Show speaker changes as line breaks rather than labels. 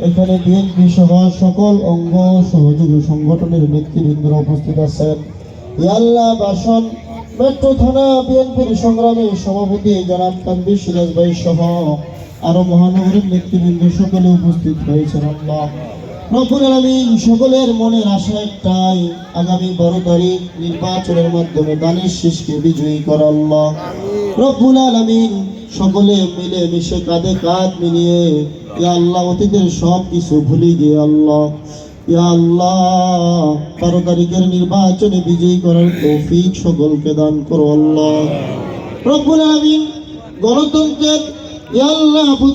এখানে বিএনপি সহ সকল অঙ্গ সহযোগী সংগঠনের নেতৃবৃন্দরা উপস্থিত আছেন। ইয়া আল্লাহ, বাসন, মেট্রো থানা বিএনপির সংগ্রামী সভাপতি জনাব তানবির সিরাজ ভাই সহ আরও মহানগরের নেতৃবৃন্দ সকলে উপস্থিত হয়েছেন আল্লাহ। রব্বুল আলামিন সকলের মনের আশা একটাই আগামী বারো তারিখ নির্বাচনের মাধ্যমে দানের শেষকে বিজয়ী করা আল্লাহ। রব্বুল আলামিন সকলে মিলে মিশে কাঁধে কাঁধ মিলিয়ে ইয়া আল্লাহ অতীতের সব কিছু ভুলে গিয়ে আল্লাহ ইয়া আল্লাহ বারো তারিখের নির্বাচনে বিজয়ী করার তৌফিক সকলকে দান করো আল্লাহ। রব্বুল আলামিন গণতন্ত্রের ইয়া আল্লাহ